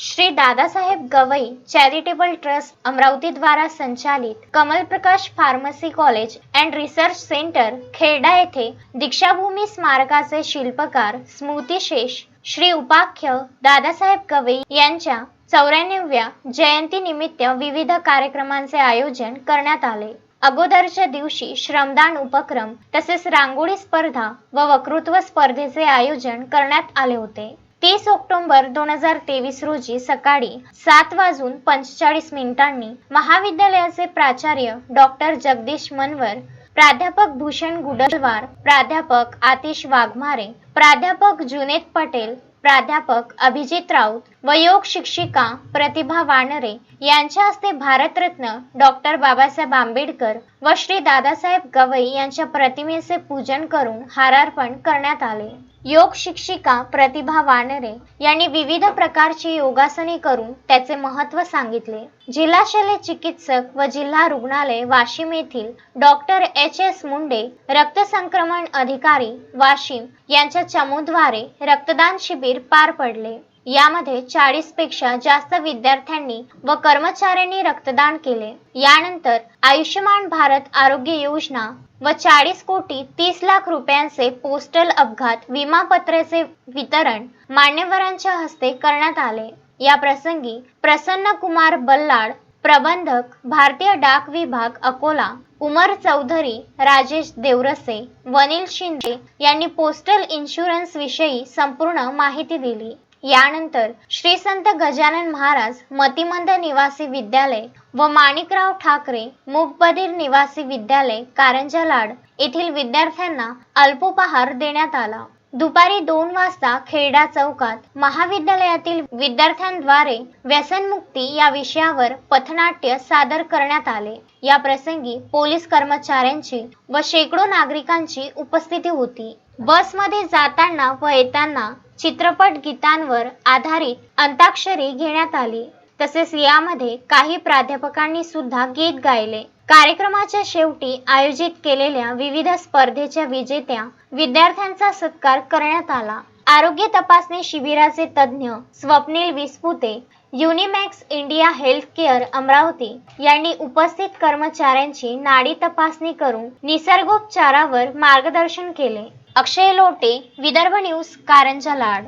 Shri Dadasaheb Gavai charitable trust Amravati द्वारा संचालित Kamal Prakash pharmacy college and research centre Kherda येथे दीक्षाभूमी स्मारकाचे शिल्पकार स्मृतिशेष श्री उपाख्य दादासाहेब गवई यांच्या चौऱ्याण्णव्या जयंतीनिमित्त विविध कार्यक्रमांचे आयोजन करण्यात आले. अगोदरच्या दिवशी श्रमदान उपक्रम तसेच रांगोळी स्पर्धा व वक्तृत्व स्पर्धेचे आयोजन करण्यात आले होते. तीस ऑक्टोबर दोन हजार तेवीस रोजी सकाळी सात वाजून पंचेचाळीस मिनिटांनी महाविद्यालयाचे प्राचार्य डॉक्टर जगदीश मनवर प्राध्यापक भूषण गुडलवार प्राध्यापक आतिश वाघमारे प्राध्यापक जुनेद पटेल प्राध्यापक अभिजित राऊत व योग शिक्षिका प्रतिभा वानरे यांच्या हस्ते भारतरत्न डॉक्टर बाबासाहेब आंबेडकर व श्री दादासाहेब गवई यांच्या प्रतिमेचे पूजन करून हारार्पण करण्यात आले. योग शिक्षिका प्रतिभा वानरे यांनी विविध प्रकारची योगासने करून त्याचे महत्त्व सांगितले. जिल्हा शल्य चिकित्सक व जिल्हा रुग्णालय वाशिम येथील डॉक्टर एच एस मुंडे रक्त संक्रमण अधिकारी वाशिम यांच्या चमूद्वारे रक्तदान शिबिर पार पडले. यामध्ये चाळीसपेक्षा जास्त विद्यार्थ्यांनी व कर्मचाऱ्यांनी रक्तदान केले. यानंतर आयुष्यमान भारत आरोग्य योजना व चाळीस कोटी तीस लाख रुपयांचे पोस्टल अपघात विमापत्रेचे वितरण मान्यवरांच्या हस्ते करण्यात आले. या प्रसंगी प्रसन्न कुमार बल्लाड प्रबंधक भारतीय डाक विभाग अकोला उमर चौधरी राजेश देवरसे वनिल शिंदे यांनी पोस्टल इन्शुरन्स विषयी संपूर्ण माहिती दिली. यानंतर श्री संत गजानन महाराज मतिमंद निवासी विद्यालय व माणिकराव ठाकरे मूकबधीर निवासी विद्यालय कारंजा लाड येथील विद्यार्थ्यांना अल्पोपहार देण्यात आला. दुपारी दोन वाजता खेरडा चौकात महाविद्यालयातील विद्यार्थ्यांद्वारे व्यसनमुक्ती या विषयावर पथनाट्य सादर करण्यात आले. या प्रसंगी पोलीस कर्मचाऱ्यांची व शेकडो नागरिकांची उपस्थिती होती. बसमध्ये जाताना व येताना चित्रपट गीतांवर आधारित अंताक्षरी घेण्यात आली. तसेच यामध्ये काही प्राध्यापकांनी सुद्धा गीत गायले. कार्यक्रमाच्या शेवटी आयोजित केलेल्या विविध स्पर्धेच्या विजेत्या विद्यार्थ्यांचा सत्कार करण्यात आला. आरोग्य तपासणी शिबिराचे तज्ज्ञ Swapnil Vispute Unimax India health care Amravati यांनी उपस्थित कर्मचाऱ्यांची नाडी तपासणी करून निसर्गोपचारावर मार्गदर्शन केले. अक्षय लोटे विदर्भ न्यूज कारंजा लाड.